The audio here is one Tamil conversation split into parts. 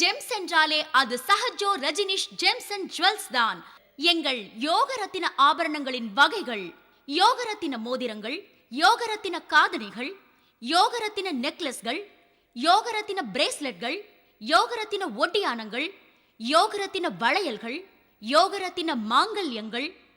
ஜெம்ஸ் என்றாலே அது Sahajo Rajneesh gems and jewels தான். எங்கள் யோகரத்தின ஆபரணங்களின் வகைகள் யோகரத்தின மோதிரங்கள் யோகரத்தின காதணிகள் யோகரத்தின நெக்லஸ்கள் யோகரத்தின பிரேஸ்லெட்கள் யோகரத்தின ஒட்டியானங்கள் யோகரத்தின வளையல்கள் யோகரத்தின மாங்கல்யங்கள்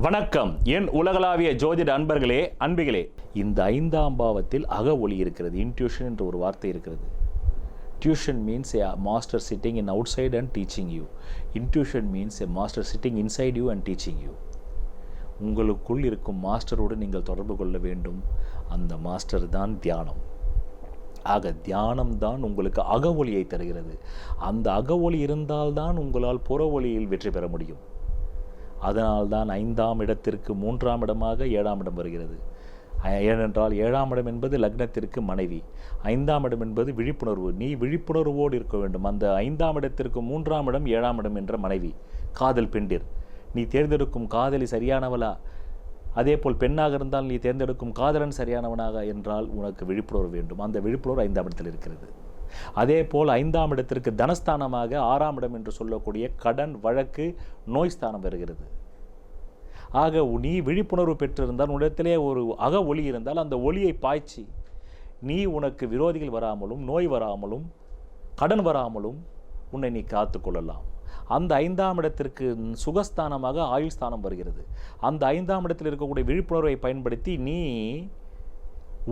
வணக்கம். என் உலகளாவிய ஜோதிட அன்பர்களே அன்பிகளே. இந்த ஐந்தாம் பாவத்தில் அக ஒளி இருக்கிறது. இன்ட்யூஷன் என்ற ஒரு வார்த்தை இருக்கிறது. Tuition means a master sitting in outside and teaching you intuition means a master sitting inside you and teaching you உங்களுக்குள் இருக்கும் மாஸ்டரோடு நீங்கள் தொடர்பு கொள்ள வேண்டும். அந்த மாஸ்டர் தான் தியானம். ஆக தியானம் தான் உங்களுக்கு அக ஒளியை தருகிறது. அந்த அக ஒளி இருந்தால்தான் உங்களால் புற ஒளியில் வெற்றி பெற முடியும். அதனால்தான் ஐந்தாம் இடத்திற்கு மூன்றாம் இடமாக ஏழாம் இடம் வருகிறது. ஏனென்றால் ஏழாம் இடம் என்பது லக்னத்திற்கு மனைவி. ஐந்தாம் இடம் என்பது விழிப்புணர்வு. நீ விழிப்புணர்வோடு இருக்க வேண்டும். அந்த ஐந்தாம் இடத்திற்கு மூன்றாம் இடம் ஏழாம் இடம் என்ற மனைவி. காதல் பெண்டிர். நீ தேர்ந்தெடுக்கும் காதலி சரியானவளா? அதேபோல் பெண்ணாக இருந்தால் நீ தேர்ந்தெடுக்கும் காதலன் சரியானவனாக என்றால் உனக்கு விழிப்புணர்வு வேண்டும். அந்த விழிப்புணர்வு ஐந்தாம் இடத்தில் இருக்கிறது. அதே போல் ஐந்தாம் இடத்திற்கு தனஸ்தானமாக ஆறாம் இடம் என்று சொல்லக்கூடிய கடன் வழக்கு நோய் ஸ்தானம் வருகிறது. ஆக நீ விழிப்புணர்வு பெற்றிருந்தால் உன்னிடத்திலே ஒரு அக ஒளி இருந்தால் அந்த ஒளியை பாய்ச்சி நீ உனக்கு விரோதிகள் வராமலும் நோய் வராமலும் கடன் வராமலும் உன்னை நீ காத்துக்கொள்ளலாம் அந்த ஐந்தாம் இடத்திற்கு சுகஸ்தானமாக ஆயுள் ஸ்தானம் வருகிறது. அந்த ஐந்தாம் இடத்தில் இருக்கக்கூடிய விழிப்புணர்வை பயன்படுத்தி நீ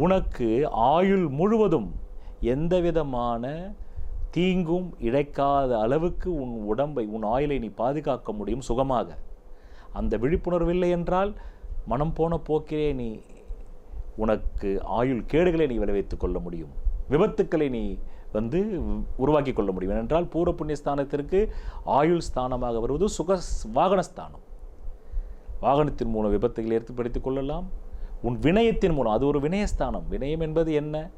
உனக்கு ஆயுள் முழுவதும் எந்த விதமான தீங்கும் இழைக்காத அளவுக்கு உன் உடம்பை உன் ஆயுளை நீ பாதுகாக்க முடியும் சுகமாக. அந்த விழிப்புணர்வு இல்லை என்றால் மனம் போன போக்கிலே நீ உனக்கு ஆயுள் கேடுகளை நீ விளைவித்துக் கொள்ள முடியும். விபத்துக்களை நீ வந்து உருவாக்கி கொள்ள முடியும். ஏனென்றால் பூர்வ புண்ணிய ஸ்தானத்திற்கு ஆயுள் ஸ்தானமாக வருவது சுக வாகனஸ்தானம் வாகனத்தின் மூலம் விபத்துகளை ஏற்படுத்திக் கொள்ளலாம். உன் வினயத்தின் மூலம் அது ஒரு வினயஸ்தானம். வினயம் என்பது என்ன?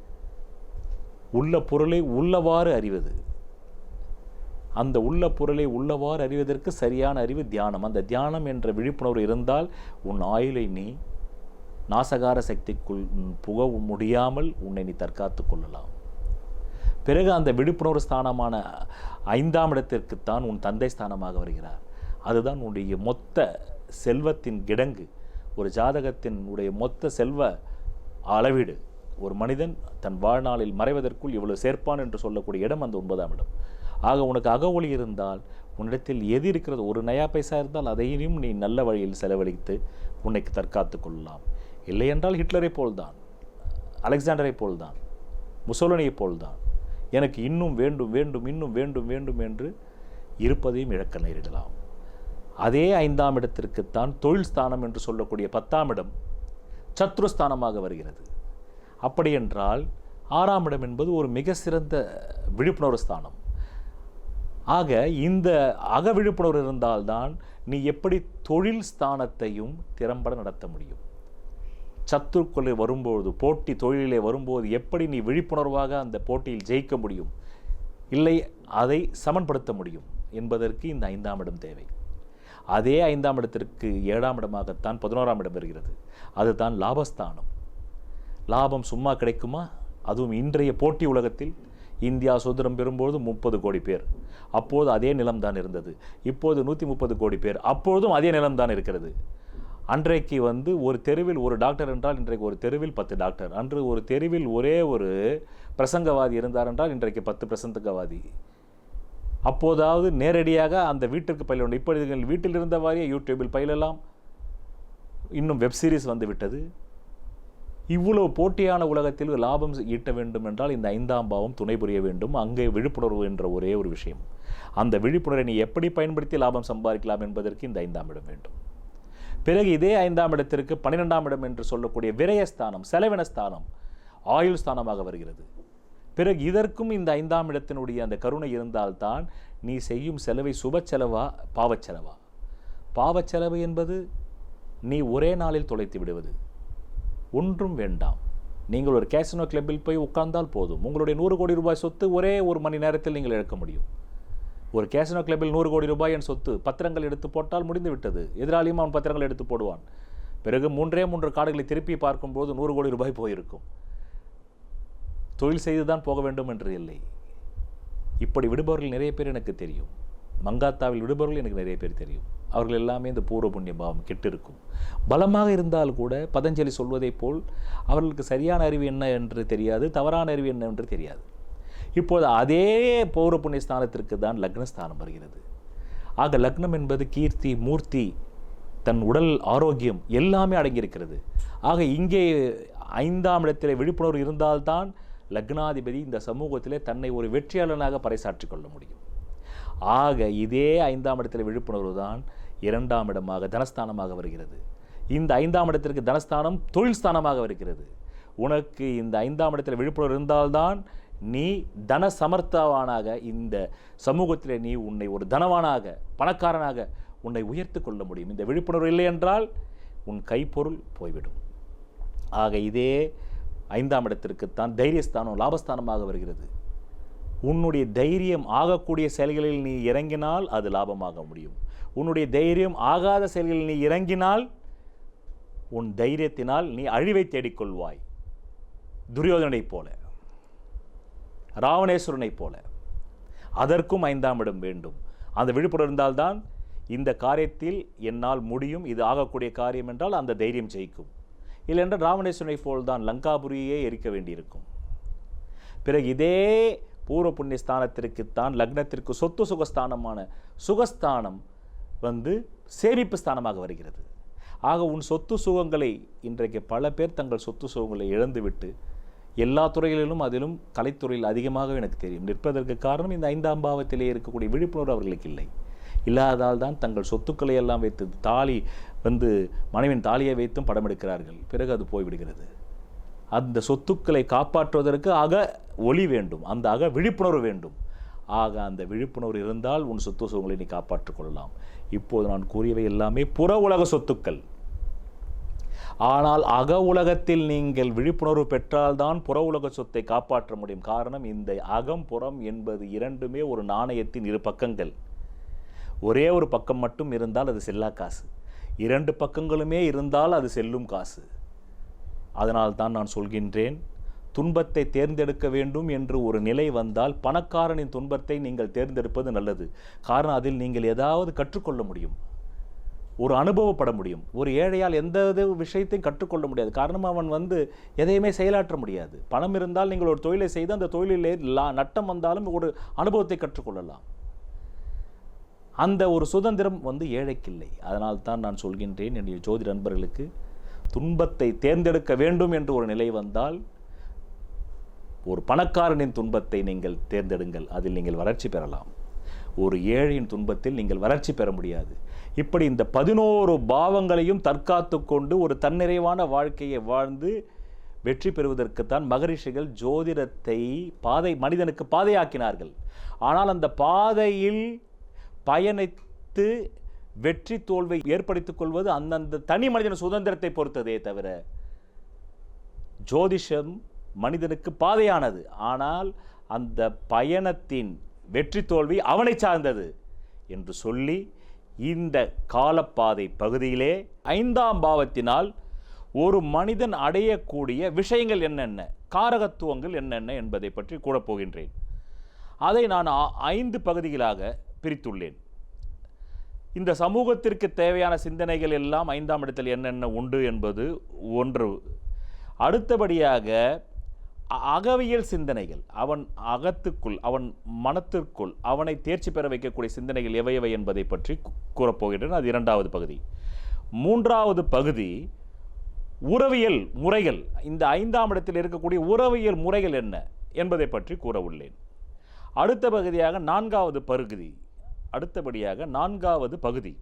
உள்ள பொருளை உள்ளவாறு அறிவது. அந்த உள்ள பொருளை உள்ளவாறு அறிவதற்கு சரியான அறிவு தியானம். அந்த தியானம் என்ற விழிப்புணர்வு இருந்தால் உன் ஆயுளை நீ நாசகார சக்திக்குள் உன் புக முடியாமல் உன்னை நீ தற்காத்து கொள்ளலாம். பிறகு அந்த விழிப்புணர்வு ஸ்தானமான ஐந்தாம் இடத்திற்குத்தான் உன் தந்தை ஸ்தானமாக வருகிறார். அதுதான் உன்னுடைய மொத்த செல்வத்தின் கிடங்கு. ஒரு ஜாதகத்தின் உடைய மொத்த செல்வ அளவீடு. ஒரு மனிதன் தன் வாழ்நாளில் மறைவதற்குள் இவ்வளவு சேர்ப்பான் என்று சொல்லக்கூடிய இடம் அந்த ஒன்பதாம் இடம். ஆக உனக்கு அக ஒளி இருந்தால் உன்னிடத்தில் எது இருக்கிறது? ஒரு நயா பைசா இருந்தால் அதையும் நீ நல்ல வழியில் செலவழித்து உன்னைக்கு தற்காத்து கொள்ளலாம். இல்லை என்றால் ஹிட்லரை போல்தான் அலெக்சாண்டரை போல்தான் முசோலனியைப் போல்தான். எனக்கு இன்னும் வேண்டும் வேண்டும் இன்னும் வேண்டும் வேண்டும் என்று இருப்பதையும் இழக்க நேரிடலாம். அதே ஐந்தாம் இடத்திற்குத்தான் தொழில் ஸ்தானம் என்று சொல்லக்கூடிய பத்தாம் இடம் சத்ருஸ்தானமாக வருகிறது. அப்படியென்றால் ஆறாம் இடம் என்பது ஒரு மிக சிறந்த விழிப்புணர்வு ஸ்தானம். ஆக இந்த அக விழிப்புணர்வு இருந்தால்தான் நீ எப்படி தொழில் ஸ்தானத்தையும் திறம்பட நடத்த முடியும். சத்துருக்குள்ளே வரும்போது போட்டி தொழிலே வரும்போது எப்படி நீ விழிப்புணர்வாக அந்த போட்டியில் ஜெயிக்க முடியும்? இல்லை அதை சமன்படுத்த முடியும் என்பதற்கு இந்த ஐந்தாம் இடம் தேவை. அதே ஐந்தாம் இடத்திற்கு ஏழாம் இடமாகத்தான் பதினோராம் இடம் வருகிறது. அதுதான் லாபஸ்தானம். லாபம் சும்மா கிடைக்குமா? அதுவும் இன்றைய போட்டி உலகத்தில் இந்தியா சுதந்திரம் பெறும்போது முப்பது கோடி பேர். அப்போது அதே நிலம்தான் இருந்தது. இப்போது நூற்றி முப்பது கோடி பேர். அப்பொழுதும் அதே நிலம்தான் இருக்கிறது. அன்றைக்கு வந்து ஒரு தெருவில் ஒரு டாக்டர் என்றால் இன்றைக்கு ஒரு தெருவில் பத்து டாக்டர். அன்று ஒரு தெருவில் ஒரே ஒரு பிரசங்கவாதி இருந்தார் என்றால் இன்றைக்கு பத்து பிரசங்கவாதி. அப்போதாவது நேரடியாக அந்த வீட்டிற்கு பயில வேண்டும் இப்பொழுது வீட்டில் இருந்தவாறே யூடியூபில் பயிலலாம். இன்னும் வெப் சீரிஸ் வந்து விட்டது. இவ்வளவு போட்டியான உலகத்தில் லாபம் ஈட்ட வேண்டும் என்றால் இந்த ஐந்தாம் பாவம் துணை புரிய வேண்டும். அங்கே விழிப்புணர்வு என்ற ஒரே ஒரு விஷயம். அந்த விழிப்புணர்வை நீ எப்படி பயன்படுத்தி லாபம் சம்பாதிக்கலாம் என்பதற்கு இந்த ஐந்தாம் இடம் வேண்டும். பிறகு இதே ஐந்தாம் இடத்திற்கு பன்னிரெண்டாம் இடம் என்று சொல்லக்கூடிய விரயஸ்தானம் செலவினஸ்தானம் ஆயுள் ஸ்தானமாக வருகிறது. பிறகு இதற்கும் இந்த ஐந்தாம் இடத்தினுடைய அந்த கருணை இருந்தால்தான் நீ செய்யும் செலவை சுப செலவா பாவச்செலவா பாவச்செலவு என்பது நீ ஒரே நாளில் தொலைத்து விடுவது. ஒன்றும் வேண்டாம். நீங்கள் ஒரு கேசினோ கிளப்பில் போய் உட்கார்ந்தால் போதும். உங்களுடைய நூறு கோடி ரூபாய் சொத்து ஒரே ஒரு மணி நேரத்தில் நீங்கள் இழக்க முடியும். ஒரு கேசினோ கிளப்பில் நூறு கோடி ரூபாய் என் சொத்து பத்திரங்கள் எடுத்து போட்டால் முடிந்து விட்டது எதிராளியும் அவன் பத்திரங்கள் எடுத்து போடுவான். பிறகு மூன்றே மூன்று காடுகளை திருப்பி பார்க்கும்போது நூறு கோடி ரூபாய் போயிருக்கும். தொழில் செய்து தான் போக வேண்டும் என்று இல்லை. இப்படி விடுபவர்கள் நிறைய பேர் எனக்கு தெரியும். மங்காத்தாவில் விடுபவர்கள் எனக்கு நிறைய பேர் தெரியும். அவர்கள் எல்லாமே இந்த பூர்வ புண்ணிய பாவம் கெட்டு இருக்கும் பலமாக இருந்தால் கூட பதஞ்சலி சொல்வதைப் போல் அவர்களுக்கு சரியான அறிவு என்ன என்று தெரியாது தவறான அறிவு என்ன என்று தெரியாது. இப்போது அதே பௌர புண்ணிய ஸ்தானத்திற்கு தான் லக்னஸ்தானம் வருகிறது. ஆக லக்னம் என்பது கீர்த்தி மூர்த்தி தன் உடல் ஆரோக்கியம் எல்லாமே அடங்கியிருக்கிறது. ஆக இங்கே ஐந்தாம் இடத்தில் விழிப்புணர்வு இருந்தால்தான் லக்னாதிபதி இந்த சமூகத்திலே தன்னை ஒரு வெற்றியாளனாக பறைசாற்றிக் கொள்ள முடியும். ஆக இதே ஐந்தாம் இடத்தில் விழிப்புணர்வு தான் இரண்டாம் இடமாக தனஸ்தானமாக வருகிறது. இந்த ஐந்தாம் இடத்திற்கு தனஸ்தானம் தொழில் ஸ்தானமாக வருகிறது. உனக்கு இந்த ஐந்தாம் இடத்தில் விழிப்புணர்வு இருந்தால்தான் நீ தன சமர்த்தவானாக இந்த சமூகத்தில் நீ உன்னை ஒரு தனவானாக பணக்காரனாக உன்னை உயர்த்து கொள்ள முடியும். இந்த விழிப்புணர்வு இல்லை என்றால் உன் கைப்பொருள் போய்விடும். ஆக இதே ஐந்தாம் இடத்திற்குத்தான் தைரியஸ்தானம் லாபஸ்தானமாக வருகிறது. உன்னுடைய தைரியம் ஆகக்கூடிய செயல்களில் நீ இறங்கினால் அது லாபமாக முடியும். உன்னுடைய தைரியம் ஆகாத செயல்களில் நீ இறங்கினால் உன் தைரியத்தினால் நீ அழிவை தேடிக்கொள்வாய். துரியோதனைப் போல. ராவணேஸ்வரனைப் போல. அதற்கும் ஐந்தாம் இடம் வேண்டும். அந்த விழிப்புணர்வு இருந்தால்தான் இந்த காரியத்தில் என்னால் முடியும். இது ஆகக்கூடிய காரியம் என்றால் அந்த தைரியம் ஜெயிக்கும். இல்லையென்றால் ராவணேஸ்வரனை போல்தான் லங்காபுரியே எரிக்க வேண்டியிருக்கும். பிறகு இதே பூர்வ புண்ணிய ஸ்தானத்திற்குத்தான் லக்னத்திற்கு சொத்து சுகஸ்தானமான சுகஸ்தானம் வந்து சேமிப்பு ஸ்தானமாக வருகிறது. ஆக உன் சொத்து சுகங்களை இன்றைக்கு பல பேர் தங்கள் சொத்து சுகங்களை இழந்துவிட்டு எல்லா துறைகளிலும் அதிலும் கலைத்துறையில் அதிகமாக எனக்கு தெரியும். நிற்பதற்கு காரணம் இந்த ஐந்தாம் பாவத்திலே இருக்கக்கூடிய விழிப்புணர்வு அவர்களுக்கு இல்லை. இல்லாதால் தான் தங்கள் சொத்துக்களை எல்லாம் வைத்து தாலி வந்து மனைவின் தாலியை வைத்தும் படம் எடுக்கிறார்கள். பிறகு அது போய்விடுகிறது. அந்த சொத்துக்களை காப்பாற்றுவதற்கு அக ஒளி வேண்டும் அந்த அக விழிப்புணர்வு வேண்டும். ஆக அந்த விழிப்புணர்வு இருந்தால் உன் சொத்து சுகங்களை நீ காப்பாற்றிக் கொள்ளலாம். இப்போது நான் கூறியவை எல்லாமே புற உலக சொத்துக்கள். ஆனால் அக உலகத்தில் நீங்கள் விழிப்புணர்வு பெற்றால்தான் புற உலக சொத்தை காப்பாற்ற முடியும். காரணம் இந்த அகம் புறம் என்பது இரண்டுமே ஒரு நாணயத்தின் இரு பக்கங்கள். ஒரே ஒரு பக்கம் மட்டும் இருந்தால் அது செல்லா காசு. இரண்டு பக்கங்களுமே இருந்தால் அது செல்லும் காசு. அதனால் தான் நான் சொல்கின்றேன் துன்பத்தை தேர்ந்தெடுக்க வேண்டும் என்று ஒரு நிலை வந்தால் பணக்காரனின் துன்பத்தை நீங்கள் தேர்ந்தெடுப்பது நல்லது. காரணம் அதில் நீங்கள் ஏதாவது கற்றுக்கொள்ள முடியும். ஒரு அனுபவப்பட முடியும். ஒரு ஏழையால் எந்த விஷயத்தையும் கற்றுக்கொள்ள முடியாது. காரணம் அவன் வந்து எதையுமே செயலாற்ற முடியாது. பணம் இருந்தால் நீங்கள் ஒரு தொழிலை செய்து அந்த தொழிலிலே லா நட்டம் வந்தாலும் ஒரு அனுபவத்தை கற்றுக்கொள்ளலாம். அந்த ஒரு சுதந்திரம் வந்து ஏழைக்கில்லை. அதனால் தான் நான் சொல்கின்றேன் என்னுடைய ஜோதி நண்பர்களுக்கு துன்பத்தை தேர்ந்தெடுக்க வேண்டும் என்று ஒரு நிலை வந்தால் ஒரு பணக்காரனின் துன்பத்தை நீங்கள் தேர்ந்தெடுங்கள். அதில் நீங்கள் வளர்ச்சி பெறலாம். ஒரு ஏழையின் துன்பத்தில் நீங்கள் வளர்ச்சி பெற முடியாது. இப்படி இந்த பதினோரு பாவங்களையும் தற்காத்து கொண்டு ஒரு தன்னிறைவான வாழ்க்கையை வாழ்ந்து வெற்றி பெறுவதற்குத்தான் மகரிஷிகள் ஜோதிடத்தை பாதை மனிதனுக்கு பாதையாக்கினார்கள். ஆனால் அந்த பாதையில் பயணித்து வெற்றி தோல்வை ஏற்படுத்திக் கொள்வது அந்தந்த தனி மனிதன் சுதந்திரத்தை பொறுத்ததே தவிர ஜோதிஷம் மனிதனுக்கு பாதையானது. ஆனால் அந்த பயணத்தின் வெற்றி தோல்வி அவனை சார்ந்தது என்று சொல்லி இந்த காலப்பாதை பகுதியிலே ஐந்தாம் பாவத்தினால் ஒரு மனிதன் அடையக்கூடிய விஷயங்கள் என்னென்ன காரகத்துவங்கள் என்னென்ன என்பதை பற்றி கூறப்போகின்றேன் அதை நான் ஐந்து பகுதிகளாக பிரித்துள்ளேன். இந்த சமூகத்திற்கு தேவையான சிந்தனைகள் எல்லாம் ஐந்தாம் இடத்தில் என்னென்ன உண்டு என்பது ஒன்று. அடுத்தபடியாக அ- அகவியல் சிந்தனைகள். அவன் அகத்துக்குள் அவன் மனத்திற்குள் அவனை தேர்ச்சி பெற வைக்கக்கூடிய சிந்தனைகள் எவை எவை என்பதை பற்றி கூறப்போகின்றன. அது இரண்டாவது பகுதி. மூன்றாவது பகுதி உறவியல் முறைகள். இந்த ஐந்தாம் இடத்தில் இருக்கக்கூடிய உறவியல் முறைகள் என்ன என்பதை பற்றி கூற உள்ளேன். அடுத்த பகுதியாக நான்காவது பகுதி அடுத்தபடியாக நான்காவது பகுதி.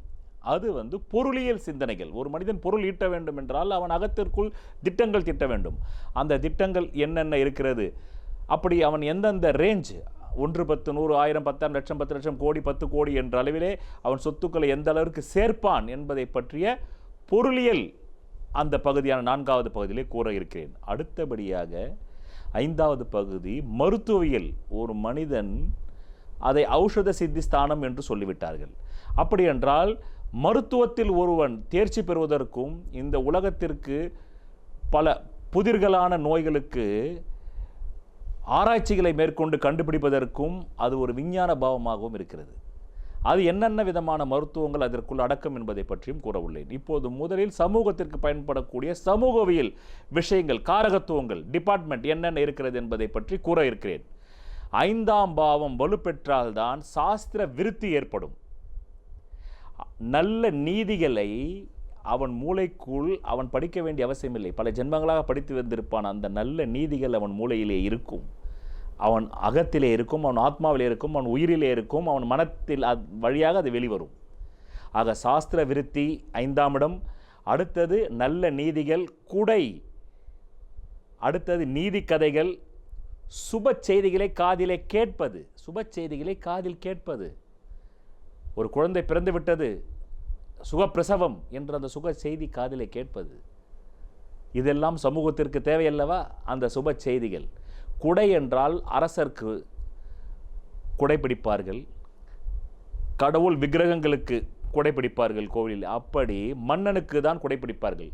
அது வந்து பொருளியல் சிந்தனைகள். ஒரு மனிதன் பொருள் ஈட்ட வேண்டும் என்றால் அவன் அகத்திற்குள் திட்டங்கள் திட்ட வேண்டும். அந்த திட்டங்கள் என்னென்ன இருக்கிறது? அப்படி அவன் எந்தெந்த ரேஞ்ச் ஒன்று பத்து நூறு ஆயிரம் பத்தாயிரம் லட்சம் பத்து லட்சம் கோடி பத்து கோடி என்ற அளவிலே அவன் சொத்துக்களை எந்த அளவிற்கு சேர்ப்பான் என்பதை பற்றிய பொருளியல் அந்த பகுதியான நான்காவது பகுதியிலே கூற இருக்கிறேன். அடுத்தபடியாக ஐந்தாவது பகுதி மருத்துவியல் ஒரு மனிதன் அதை ஔஷத சித்தி ஸ்தானம் என்று சொல்லிவிட்டார்கள். அப்படியென்றால் மருத்துவத்தில் ஒருவன் தேர்ச்சி பெறுவதற்கும் இந்த உலகத்திற்கு பல புதிர்களான நோய்களுக்கு ஆராய்ச்சிகளை மேற்கொண்டு கண்டுபிடிப்பதற்கும் அது ஒரு விஞ்ஞான பாவமாகவும் இருக்கிறது. அது என்னென்ன விதமான மருத்துவங்கள் அதற்குள் அடக்கம் என்பதை பற்றியும் கூற உள்ளேன். இப்போது முதலில் சமூகத்திற்கு பயன்படக்கூடிய சமூகவியல் விஷயங்கள் காரகத்துவங்கள் டிபார்ட்மெண்ட் என்னென்ன இருக்கிறது என்பதை பற்றி கூற இருக்கிறேன். ஐந்தாம் பாவம் வலுப்பெற்றால்தான் சாஸ்திர விருத்தி ஏற்படும். நல்ல நீதிகளை அவன் மூளைக்குள் அவன் படிக்க வேண்டிய அவசியமில்லை. பல ஜென்மங்களாக படித்து வந்திருப்பான். அந்த நல்ல நீதிகள் அவன் மூளையிலே இருக்கும். அவன் அகத்திலே இருக்கும் அவன் ஆத்மாவிலே இருக்கும் அவன் உயிரிலே இருக்கும் அவன் மனத்தில் அது வழியாக அது வெளிவரும். ஆக சாஸ்திர விருத்தி ஐந்தாம் இடம். அடுத்தது நல்ல நீதிகள் குடை. அடுத்தது நீதி கதைகள் சுப செய்திகளை காதிலே கேட்பது. சுப செய்திகளை காதில் கேட்பது. ஒரு குழந்தை பிறந்து விட்டது. சுகப்பிரசவம் என்ற அந்த சுக செய்தி காதிலே கேட்பது. இதெல்லாம் சமூகத்திற்கு தேவையல்லவா? அந்த சுப செய்திகள். குடை என்றால் அரசர்க்கு குடை பிடிப்பார்கள் கடவுள் விக்கிரகங்களுக்கு குடை பிடிப்பார்கள் கோவிலில். அப்படி மன்னனுக்கு தான் குடை பிடிப்பார்கள்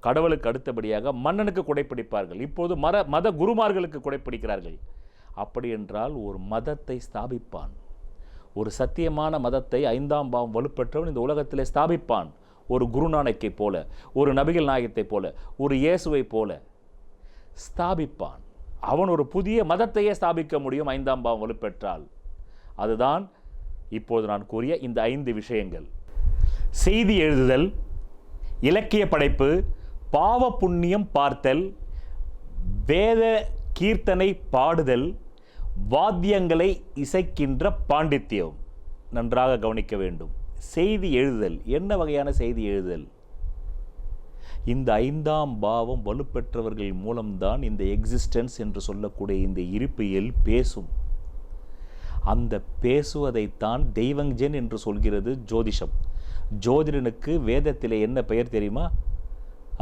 கடவுளுக்கு அடுத்தபடியாக மன்னனுக்கு குடைப்பிடிப்பார்கள். இப்போது மத மத குருமார்களுக்கு குடைப்பிடிக்கிறார்கள். அப்படி என்றால் ஒரு மதத்தை ஸ்தாபிப்பான். ஒரு சத்தியமான மதத்தை ஐந்தாம் பாவம் வலுப்பெற்றவன் இந்த உலகத்திலே ஸ்தாபிப்பான். ஒரு குருநானக்கை போல ஒரு நபிகள் நாயகத்தைப் போல ஒரு இயேசுவை போல ஸ்தாபிப்பான். அவன் ஒரு புதிய மதத்தையே ஸ்தாபிக்க முடியும் ஐந்தாம் பாவம் வலுப்பெற்றால். அதுதான் இப்போது நான் கூறிய இந்த ஐந்து விஷயங்கள். செய்தி எழுதுதல் இலக்கிய படைப்பு பாவ புண்ணியம் பார்த்தல் வேத கீர்த்தனை பாடுதல் வாத்தியங்களை இசைக்கின்ற பாண்டித்யம். நன்றாக கவனிக்க வேண்டும். செய்தி எழுதுதல் என்ன வகையான செய்தி எழுதுதல் இந்த ஐந்தாம் பாவம் வலுப்பெற்றவர்கள் மூலம்தான் இந்த எக்ஸிஸ்டன்ஸ் என்று சொல்லக்கூடிய இந்த இருப்பியல் பேசும். அந்த பேசுவதைத்தான் தெய்வஞ்சன் என்று சொல்கிறது ஜோதிஷம். ஜோதிடனுக்கு வேதத்தில் என்ன பெயர் தெரியுமா?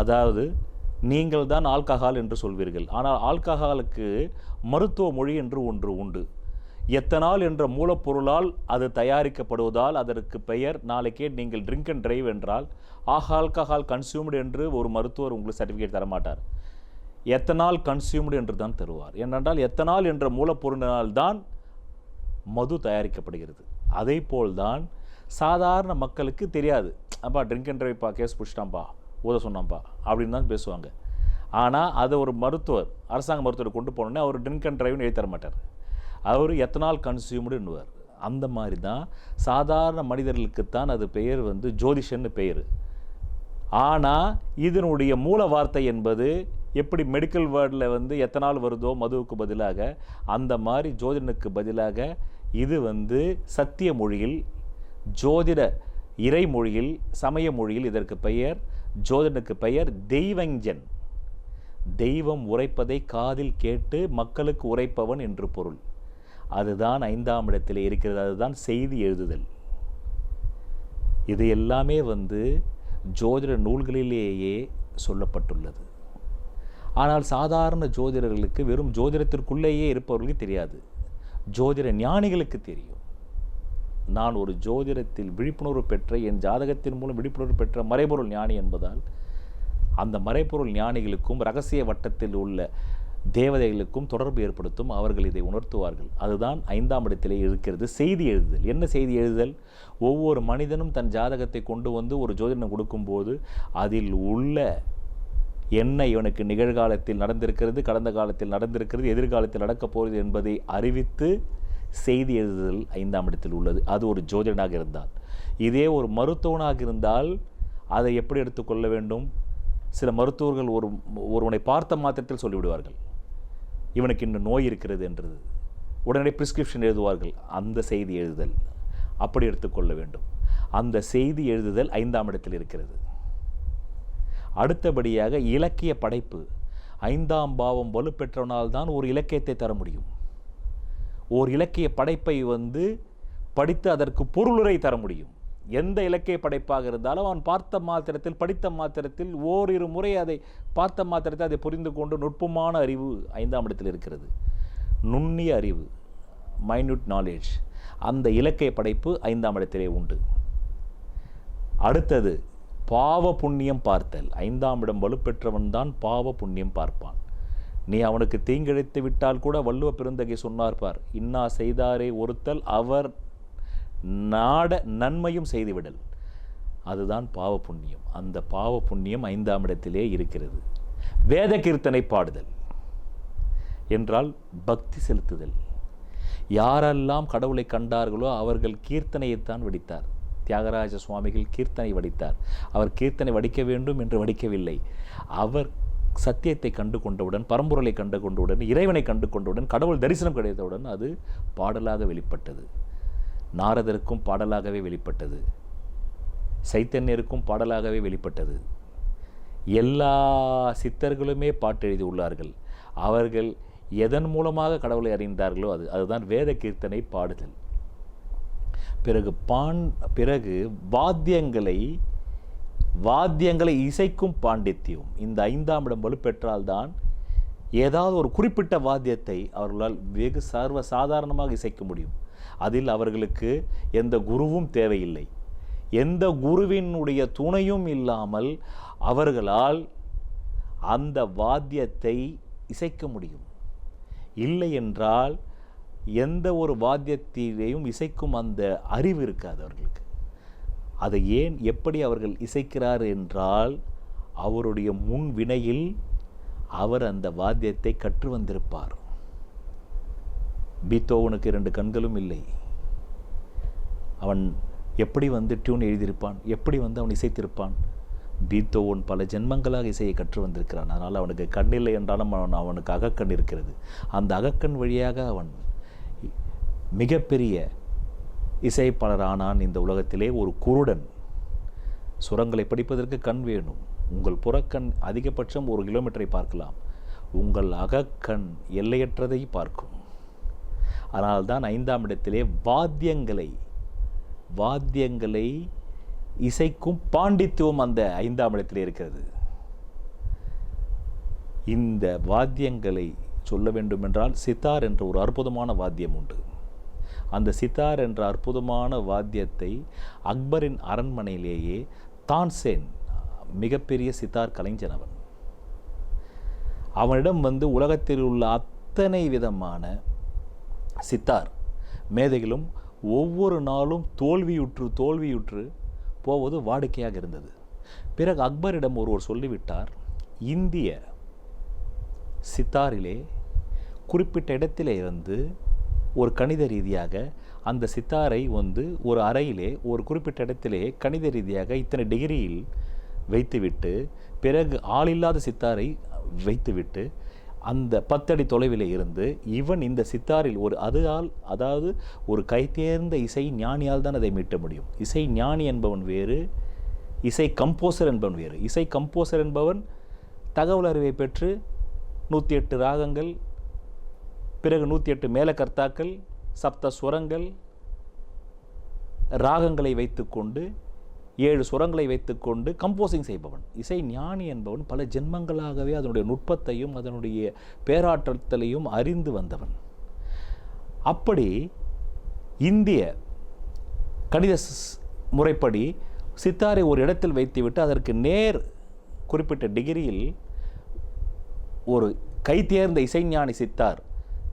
அதாவது நீங்கள் தான் ஆல்கஹால் என்று சொல்வீர்கள். ஆனால் ஆல்கஹாலுக்கு மருத்துவ மொழி என்று ஒன்று உண்டு. எத்தனால் என்ற மூலப்பொருளால் அது தயாரிக்கப்படுவதால் அதற்கு பெயர் நாளைக்கே நீங்கள் ட்ரிங்க் அண்ட் டிரைவ் என்றால் ஆஹ் ஆல்கஹால் கன்சியூம்டு என்று ஒரு மருத்துவர் உங்களுக்கு சர்டிஃபிகேட் தரமாட்டார். எத்தனால் கன்சியூம்டு என்று தான் தருவார். ஏனென்றால் எத்தனால் என்ற மூலப்பொருளினால் தான் மது தயாரிக்கப்படுகிறது. அதே போல்தான் சாதாரண மக்களுக்கு தெரியாது. அப்பா ட்ரிங்க் அண்ட் ட்ரைவ்ப்பா கேஸ் பிடிச்சிட்டான்ப்பா ஊத சொன்னான்ப்பா அப்படின்னு தான் பேசுவாங்க. ஆனால் அதை ஒரு மருத்துவர் அரசாங்க மருத்துவர் கொண்டு போனோன்னே அவர் ட்ரிங்க் அண்ட் ட்ரைவ்னு எழுதி தர மாட்டார். அவர் எத்தனால் கன்சியூம்டுன்னுவார் அந்த மாதிரி தான் சாதாரண மனிதர்களுக்குத்தான் அது பெயர் வந்து ஜோதிஷன்னு பெயர். ஆனால் இதனுடைய மூல வார்த்தை என்பது எப்படி மெடிக்கல் வேர்டில் வந்து எத்தனால் வருதோ மதுவுக்கு பதிலாக அந்த மாதிரி ஜோதிடனுக்கு பதிலாக இது வந்து சத்திய மொழியில் ஜோதிட இறை மொழியில் சமய மொழியில் இதற்கு பெயர் ஜோதிடனுக்கு பெயர் தெய்வஞ்சன். தெய்வம் உரைப்பதை காதில் கேட்டு மக்களுக்கு உரைப்பவன் என்று பொருள். அதுதான் ஐந்தாம் இடத்தில் இருக்கிறது அதுதான் செய்தி எழுதுதல். இது எல்லாமே வந்து ஜோதிட நூல்களிலேயே சொல்லப்பட்டுள்ளது. ஆனால் சாதாரண ஜோதிடர்களுக்கு வெறும் ஜோதிடத்திற்குள்ளேயே இருப்பவர்களுக்கு தெரியாது. ஜோதிட ஞானிகளுக்கு தெரியும். நான் ஒரு ஜோதிடத்தில் விழிப்புணர்வு பெற்ற என் ஜாதகத்தின் மூலம் விழிப்புணர்வு பெற்ற மறைபொருள் ஞானி என்பதால் அந்த மறைபொருள் ஞானிகளுக்கும் ரகசிய வட்டத்தில் உள்ள தேவதைகளுக்கும் தொடர்பு ஏற்படுத்தும் அவர்கள் இதை உணர்த்துவார்கள். அதுதான் ஐந்தாம் இடத்திலே இருக்கிறது செய்தி எழுதுதல். என்ன செய்தி எழுதுதல்? ஒவ்வொரு மனிதனும் தன் ஜாதகத்தை கொண்டு வந்து ஒரு ஜோதிடம் கொடுக்கும்போது அதில் உள்ள என்ன இவனுக்கு நிகழ்காலத்தில் நடந்திருக்கிறது கடந்த காலத்தில் நடந்திருக்கிறது எதிர்காலத்தில் நடக்கப் போகிறது என்பதை அறிவித்து செய்தி எழுதுதல் ஐந்தாம் இடத்தில் உள்ளது. அது ஒரு ஜோதிடனாக இருந்தால். இதே ஒரு மருத்துவனாக இருந்தால் அதை எப்படி எடுத்துக்கொள்ள வேண்டும்? சில மருத்துவர்கள் ஒரு ஒருவனை பார்த்த மாத்திரத்தில் சொல்லிவிடுவார்கள். இவனுக்கு இன்னும் நோய் இருக்கிறது என்றது. உடனே பிரிஸ்கிரிப்ஷன் எழுதுவார்கள். அந்த செய்தி எழுதுதல் அப்படி எடுத்துக்கொள்ள வேண்டும். அந்த செய்தி எழுதுதல் ஐந்தாம் இடத்தில் இருக்கிறது. அடுத்தபடியாக இலக்கிய படைப்பு. ஐந்தாம் பாவம் வலுப்பெற்றவனால் தான் ஒரு இலக்கியத்தை தர முடியும். ஓர் இலக்கிய படைப்பை வந்து படித்து அதற்கு பொருளுரை தர முடியும். எந்த இலக்கிய படைப்பாக இருந்தாலும் அவன் பார்த்த மாத்திரத்தில் படித்த மாத்திரத்தில் ஓரிரு முறை அதை பார்த்த மாத்திரத்தில் அதை புரிந்து கொண்டு நுட்பமான அறிவு ஐந்தாம் இடத்தில் இருக்கிறது. நுண்ணிய அறிவு மைன்யூட் நாலேஜ் அந்த இலக்கிய படைப்பு ஐந்தாம் இடத்திலே உண்டு. அடுத்தது பாவ புண்ணியம் பார்த்தல். ஐந்தாம் இடம் வலுப்பெற்றவன் தான் பாவ புண்ணியம் பார்ப்பான். நீ அவனுக்கு தீங்கிழைத்து விட்டால் கூட வள்ளுவ பெருந்தகை சொன்னார் பார் இன்னா செய்தாரே ஒருத்தல் அவர் நாட நன்மையும் செய்துவிடல். அதுதான் பாவ புண்ணியம். அந்த பாவ புண்ணியம் ஐந்தாம் இடத்திலே இருக்கிறது. வேத கீர்த்தனை பாடுதல் என்றால் பக்தி செலுத்துதல். யாரெல்லாம் கடவுளை கண்டார்களோ அவர்கள் கீர்த்தனையைத்தான் வடித்தார். தியாகராஜ சுவாமிகள் கீர்த்தனை வடித்தார். அவர் கீர்த்தனை வடிக்க வேண்டும் என்று வடிக்கவில்லை. அவர் சத்தியத்தை கண்டு கொண்டவுடன் பரம்பொருளை கண்டு கொண்டவுடன் இறைவனை கண்டு கொண்டவுடன் கடவுள் தரிசனம் கிடைத்தவுடன் அது பாடலாக வெளிப்பட்டது. நாரதருக்கும் பாடலாகவே வெளிப்பட்டது. சைத்தன்யருக்கும் பாடலாகவே வெளிப்பட்டது. எல்லா சித்தர்களுமே பாட்டு எழுதியுள்ளார்கள் அவர்கள் எதன் மூலமாக கடவுளை அறிந்தார்களோ அது அதுதான் வேத கீர்த்தனை பாடுதல். பிறகு பான் பிறகு வாத்தியங்களை வாத்தியங்களை இசைக்கும் பாண்டித்யம். இந்த ஐந்தாம் இடம் வலுப்பெற்றால்தான் ஏதாவது ஒரு குறிப்பிட்ட வாத்தியத்தை அவர்களால் வெகு சர்வ சாதாரணமாக இசைக்க முடியும். அதில் அவர்களுக்கு எந்த குருவும் தேவையில்லை. எந்த குருவினுடைய துணையும் இல்லாமல் அவர்களால் அந்த வாத்தியத்தை இசைக்க முடியும். இல்லை என்றால் எந்த ஒரு வாத்தியத்திலேயும் இசைக்கும் அந்த அறிவு இருக்காது அவர்களுக்கு. அதை ஏன் எப்படி அவர்கள் இசைக்கிறார் என்றால் அவருடைய முன் வினையில் அவர் அந்த வாத்தியத்தை கற்று வந்திருப்பார். பீத்தோவனுக்கு இரண்டு கண்களும் இல்லை. அவன் எப்படி வந்து டியூன் எழுதியிருப்பான்? எப்படி வந்து அவன் இசைத்திருப்பான்? பீத்தோவன் பல ஜென்மங்களாக இசையை கற்று வந்திருக்கிறான். அதனால் அவனுக்கு கண் இல்லை என்றாலும் அவன் அவனுக்கு அகக்கண் இருக்கிறது. அந்த அகக்கண் வழியாக அவன் மிகப்பெரிய இசைப்பாளர் ஆனான் இந்த உலகத்திலே ஒரு குருடன். சுரங்களை படிப்பதற்கு கண் வேணும். உங்கள் புறக்கண் அதிகபட்சம் ஒரு கிலோமீட்டரை பார்க்கலாம். உங்கள் அகக்கண் எல்லையற்றதை பார்க்கும். அதனால்தான் ஐந்தாம் இடத்திலே வாத்தியங்களை வாத்தியங்களை இசைக்கும் பாண்டித்துவம் அந்த ஐந்தாம் இடத்திலே இருக்கிறது. இந்த வாத்தியங்களை சொல்ல வேண்டுமென்றால் சித்தார் என்ற ஒரு அற்புதமான வாத்தியம் உண்டு. அந்த சித்தார் என்ற அற்புதமான வாத்தியத்தை அக்பரின் அரண்மனையிலேயே தான்சேன் மிகப்பெரிய சித்தார் கலைஞன் அவன். அவனிடம் வந்து உலகத்தில் உள்ள அத்தனை விதமான சித்தார் மேதைகளும் ஒவ்வொரு நாளும் தோல்வியுற்று தோல்வியுற்று போவது வாடிக்கையாக இருந்தது. பிறகு அக்பரிடம் ஒருவர் சொல்லிவிட்டார் இந்திய சித்தாரிலே குறிப்பிட்ட இடத்திலே வந்து ஒரு கணித ரீதியாக அந்த சித்தாரை வந்து ஒரு அறையிலே ஒரு குறிப்பிட்ட இடத்திலே கணித ரீதியாக இத்தனை டிகிரியில் வைத்துவிட்டு பிறகு ஆளில்லாத சித்தாரை வைத்துவிட்டு அந்த பத்தடி தொலைவில் இருந்து இவன் இந்த சித்தாரில் ஒரு அதால் அதாவது ஒரு கைத்தேர்ந்த இசை ஞானியால் தான் அதை மீட்ட முடியும். இசை ஞானி என்பவன் வேறு இசை கம்போசர் என்பவன் வேறு. இசை கம்போசர் என்பவன் தகவல் அறிவை பெற்று நூற்றி எட்டு ராகங்கள் பிறகு நூற்றி எட்டு மேலக்கர்த்தாக்கள் சப்த சுரங்கள் ராகங்களை வைத்துக்கொண்டு ஏழு சுரங்களை வைத்துக்கொண்டு கம்போசிங் செய்பவன். இசை ஞானி என்பவன் பல ஜென்மங்களாகவே அதனுடைய நுட்பத்தையும் அதனுடைய பேராற்றத்தலையும் அறிந்து வந்தவன். அப்படி இந்திய கணித முறைப்படி சித்தாரை ஒரு இடத்தில் வைத்துவிட்டு அதற்கு நேர் குறிப்பிட்ட டிகிரியில் ஒரு கைதேர்ந்த இசைஞானி சித்தார்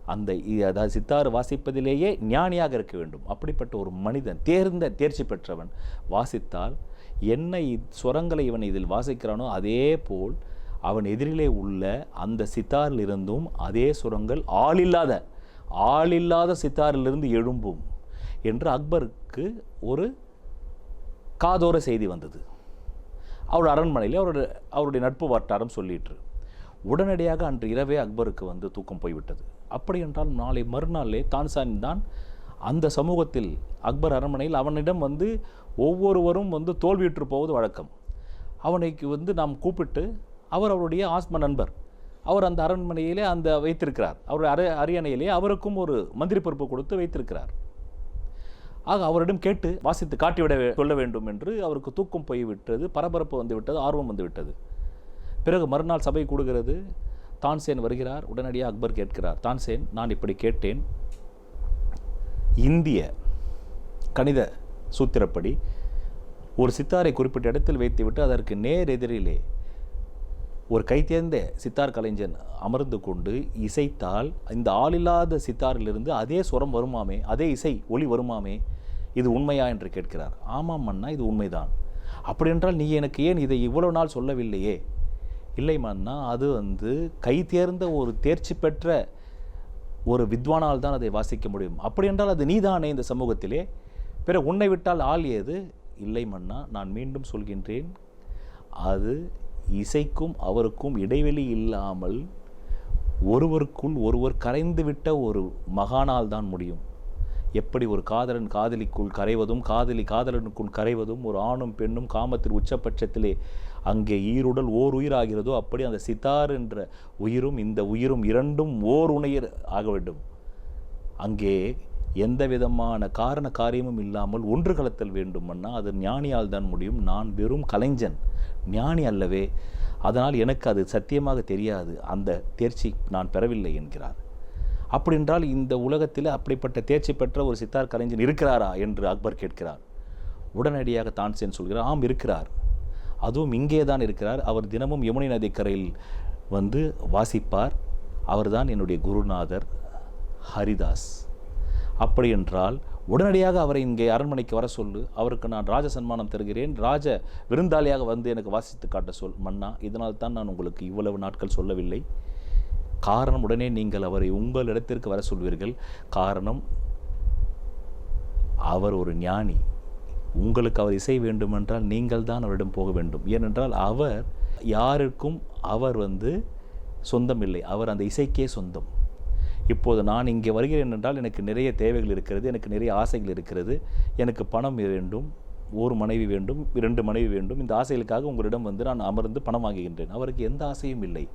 அந்த அதாவது சித்தார் வாசிப்பதிலேயே ஞானியாக இருக்க வேண்டும். அப்படிப்பட்ட ஒரு மனிதன் தேர்ந்த தேர்ச்சி பெற்றவன் வாசித்தால் என்ன இ- சுரங்களை இவன் இதில் வாசிக்கிறானோ அதே போல் அவன் எதிரிலே உள்ள அந்த சித்தாரில் இருந்தும் அதே சுரங்கள் ஆளில்லாத ஆளில்லாத சித்தாரிலிருந்து எழும்பும் என்று அக்பருக்கு ஒரு காதோர செய்தி வந்தது. அவர் அரண்மனையில் அவருடைய அவருடைய நட்பு வட்டாரம் சொல்லிட்டு உடனடியாக அன்று இரவே அக்பருக்கு வந்து தூக்கம் போய்விட்டது. அப்படி என்றால் நாளை மறுநாளே தான்சான் தான் அந்த சமூகத்தில் அக்பர் அரண்மனையில் அவனிடம் வந்து ஒவ்வொருவரும் வந்து தோல்வியுற்று போவது வழக்கம். அவனைக்கு வந்து நாம் கூப்பிட்டு அவர் அவருடைய ஆஸ்ம நண்பர். அவர் அந்த அரண்மனையிலே அந்த வைத்திருக்கிறார். அவர் அரை அரியணையிலே அவருக்கும் ஒரு மந்திரி பொறுப்பு கொடுத்து வைத்திருக்கிறார். ஆக அவரிடம் கேட்டு வாசித்து காட்டிவிட சொல்ல வேண்டும் என்று அவருக்கு தூக்கம் போய்விட்டது பரபரப்பு வந்து விட்டது ஆர்வம் வந்து விட்டது பிறகு மறுநாள் சபை கூடுகிறது. தான்சேன் வருகிறார் உடனடியாக அக்பர் கேட்கிறார் தான்சேன் நான் இப்படி கேட்டேன். இந்திய கணித சூத்திரப்படி ஒரு சித்தாரை குறிப்பிட்ட இடத்தில் வைத்துவிட்டு அதற்கு நேர் எதிரிலே ஒரு கைத்தேர்ந்த சித்தார் கலைஞன் அமர்ந்து கொண்டு இசைத்தால் இந்த ஆளில்லாத சித்தாரிலிருந்து அதே சுரம் வருமாமே அதே இசை ஒளி வருமாமே இது உண்மையா என்று கேட்கிறார். ஆமாம் மன்னா இது உண்மைதான். அப்படி என்றால் நீ எனக்கு ஏன் இதை இவ்வளவு நாள் சொல்லவில்லையே? இல்லைமான்னா அது வந்து கை தேர்ந்த ஒரு தேர்ச்சி பெற்ற ஒரு வித்வானால் தான் அதை வாசிக்க முடியும். அப்படி என்றால் அது நீதானே இந்த சமூகத்திலே? பிற உன்னை விட்டால் ஆள் ஏது? இல்லை மன்னா நான் மீண்டும் சொல்கின்றேன் அது இசைக்கும் அவருக்கும் இடைவெளி இல்லாமல் ஒருவருக்குள் ஒருவர் கரைந்துவிட்ட ஒரு மகானால் தான் முடியும். எப்படி ஒரு காதலன் காதலிக்குள் கரைவதும் காதலி காதலனுக்குள் கரைவதும் ஒரு ஆணும் பெண்ணும் காமத்தின் உச்சபட்சத்திலே அங்கே ஈருடல் ஓர் உயிராகிறதோ அப்படி அந்த சித்தார் என்ற உயிரும் இந்த உயிரும் இரண்டும் ஓர் உணையர் ஆக வேண்டும். அங்கே எந்த விதமான காரண காரியமும் இல்லாமல் ஒன்று கலத்தல் வேண்டுமன்னா அது ஞானியால் தான் முடியும். நான் வெறும் கலைஞன் ஞானி அல்லவே அதனால் எனக்கு அது சத்தியமாக தெரியாது. அந்த தேர்ச்சி நான் பெறவில்லை என்கிறார். அப்படின்றால் இந்த உலகத்தில் அப்படிப்பட்ட தேர்ச்சி பெற்ற ஒரு சித்தார் கலைஞன் இருக்கிறாரா? என்று அக்பர் கேட்கிறார். உடனடியாக தான்சேன் சொல்கிறார் ஆம் இருக்கிறார். அதுவும் இங்கே தான் இருக்கிறார். அவர் தினமும் யமுனை நதிக்கரையில் வந்து வாசிப்பார். அவர்தான் என்னுடைய குருநாதர் ஹரிதாஸ். அப்படி என்றால் உடனடியாக அவரை இங்கே அரண்மனைக்கு வர சொல்லு. அவருக்கு நான் ராஜ சன்மானம் தருகிறேன். ராஜ விருந்தாளியாக வந்து எனக்கு வாசித்து காட்ட சொல் மன்னா. இதனால் தான் நான் உங்களுக்கு இவ்வளவு நாட்கள் சொல்லவில்லை. காரணம் உடனே நீங்கள் அவரை உங்கள் இடத்திற்கு வர சொல்வீர்கள். காரணம் அவர் ஒரு ஞானி. உங்களுக்கு அவர் இசை வேண்டுமென்றால் நீங்கள் தான் அவரிடம் போக வேண்டும். ஏனென்றால் அவர் யாருக்கும் அவர் வந்து சொந்தமில்லை. அவர் அந்த இசைக்கே சொந்தம். இப்போது நான் இங்கே வருகிறேன் என்றால் எனக்கு நிறைய தேவைகள் இருக்கிறது எனக்கு நிறைய ஆசைகள் இருக்கிறது எனக்கு பணம் வேண்டும் ஒரு மனைவி வேண்டும் இரண்டு மனைவி வேண்டும். இந்த ஆசைகளுக்காக உங்களிடம் வந்து நான் அமர்ந்து பணம் வாங்குகின்றேன். அவருக்கு எந்த ஆசையும் இல்லை.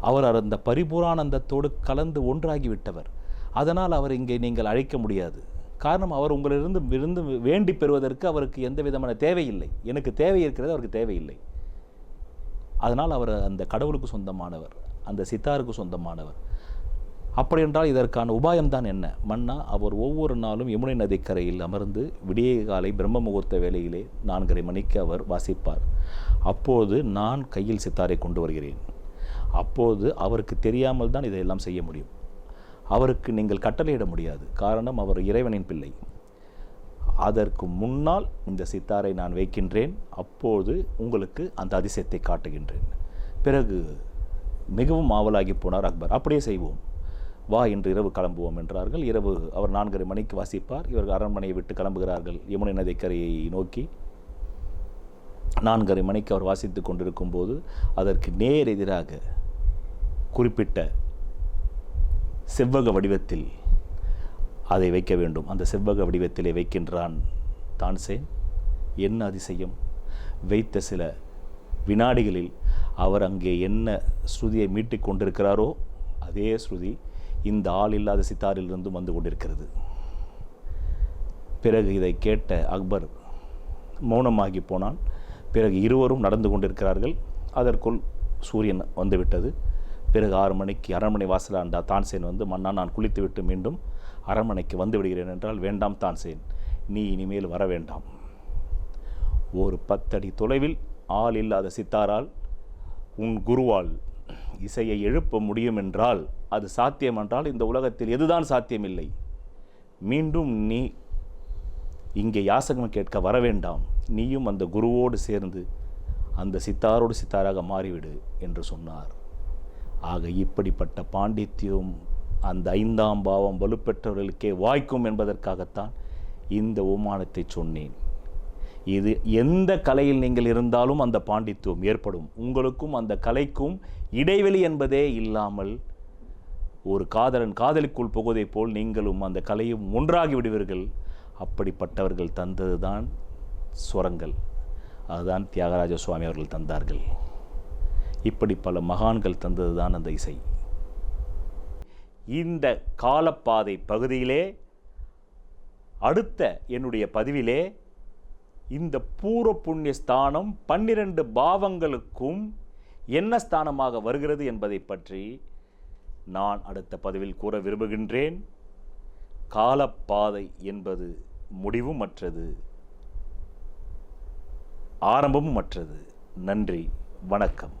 அவர் அந்த பரிபூரானந்தத்தோடு கலந்து ஒன்றாகிவிட்டவர். அதனால் அவர் இங்கே நீங்கள் அழைக்க முடியாது. காரணம் அவர் உங்களிலிருந்து விருந்து வேண்டி பெறுவதற்கு அவருக்கு எந்த விதமான தேவையில்லை. எனக்கு தேவை இருக்கிறது அவருக்கு தேவையில்லை. அதனால் அவர் அந்த கடவுளுக்கு சொந்தமானவர் அந்த சித்தாருக்கு சொந்தமானவர். அப்படி என்றால் இதற்கான உபாயம்தான் என்ன? மன்னா அவர் ஒவ்வொரு நாளும் யமுனை நதிக்கரையில் அமர்ந்து விடிய காலை பிரம்ம முகூர்த்த வேளையிலே நான்கரை மணிக்கு அவர் வாசிப்பார். அப்போது நான் கையில் சித்தாரை கொண்டு வருகிறேன். அப்போது அவருக்கு தெரியாமல் தான் இதையெல்லாம் செய்ய முடியும். அவருக்கு நீங்கள் கட்டளையிட முடியாது. காரணம் அவர் இறைவனின் பிள்ளை. அதற்கு முன்னால் இந்த சித்தாரை நான் வைக்கின்றேன். அப்போது உங்களுக்கு அந்த அதிசயத்தை காட்டுகின்றேன். பிறகு மிகவும் ஆவலாகி போனார் அக்பர். அப்படியே செய்வோம். வா இன்று இரவு கிளம்புவோம் என்றார்கள். இரவு அவர் நான்கரை மணிக்கு வாசிப்பார். இவர்கள் அரண்மனையை விட்டு கிளம்புகிறார்கள். யமுனை நதிக்கரையை நோக்கி. நான்கரை மணிக்கு அவர் வாசித்து கொண்டிருக்கும் போது அதற்கு நேர் எதிராக குறிப்பிட்ட செவ்வக வடிவத்தில் அதை வைக்க வேண்டும். அந்த செவ்வக வடிவத்திலே வைக்கின்றான் தான்சேன் என்ன அதிசயம்? வைத்த சில வினாடிகளில் அவர் அங்கே என்ன ஸ்ருதியை மீட்டிக் கொண்டிருக்கிறாரோ அதே ஸ்ருதி இந்த ஆள் இல்லாத சித்தாரிலிருந்தும் வந்து கொண்டிருக்கிறது. பிறகு இதை கேட்ட அக்பர் மௌனமாகி போனான். பிறகு இருவரும் நடந்து கொண்டிருக்கிறார்கள். அதற்குள் சூரியன் வந்துவிட்டது. பிறகு ஆறு மணிக்கு அரண்மனை வாசலாண்டா தான்சேன் வந்து மன்னா நான் குளித்துவிட்டு மீண்டும் அரண்மனைக்கு வந்து விடுகிறேன் என்றால் வேண்டாம் தான்சேன் நீ இனிமேல் வர வேண்டாம். ஒரு பத்தடி தொலைவில் ஆள் இல்லாத சித்தாரால் உன் குருவால் இசையை எழுப்ப முடியும் என்றால் அது சாத்தியம் என்றால் இந்த உலகத்தில் எதுதான் சாத்தியமில்லை. மீண்டும் நீ இங்கே யாசகம் கேட்க வர வேண்டாம். நீயும் அந்த குருவோடு சேர்ந்து அந்த சித்தாரோடு சித்தாராக மாறிவிடு என்று சொன்னார். ஆக இப்படிப்பட்ட பாண்டித்யம் அந்த ஐந்தாம் பாவம் வலுப்பெற்றவர்களுக்கே வாய்க்கும் என்பதற்காகத்தான் இந்த ஓமானத்தை சொன்னேன். இது எந்த கலையில் நீங்கள் இருந்தாலும் அந்த பாண்டித்துவம் ஏற்படும். உங்களுக்கும் அந்த கலைக்கும் இடைவெளி என்பதே இல்லாமல் ஒரு காதலன் காதலிக்குள் புகுவதைப் போல் நீங்களும் அந்த கலையும் ஒன்றாகி விடுவீர்கள். அப்படிப்பட்டவர்கள் தந்ததுதான் சுரங்கள். அதுதான் தியாகராஜ சுவாமி அவர்கள் தந்தார்கள். இப்படி பல மகான்கள் தந்ததுதான் அந்த இசை. இந்த காலப்பாதை பகுதியிலே அடுத்த என்னுடைய பதிவிலே இந்த பூர்வ புண்ணிய ஸ்தானம் பன்னிரண்டு பாவங்களுக்கும் என்ன ஸ்தானமாக வருகிறது என்பதை பற்றி நான் அடுத்த பதிவில் கூற விரும்புகின்றேன். காலப்பாதை என்பது முடிவும் அற்றது ஆரம்பமும் அற்றது நன்றி வணக்கம்.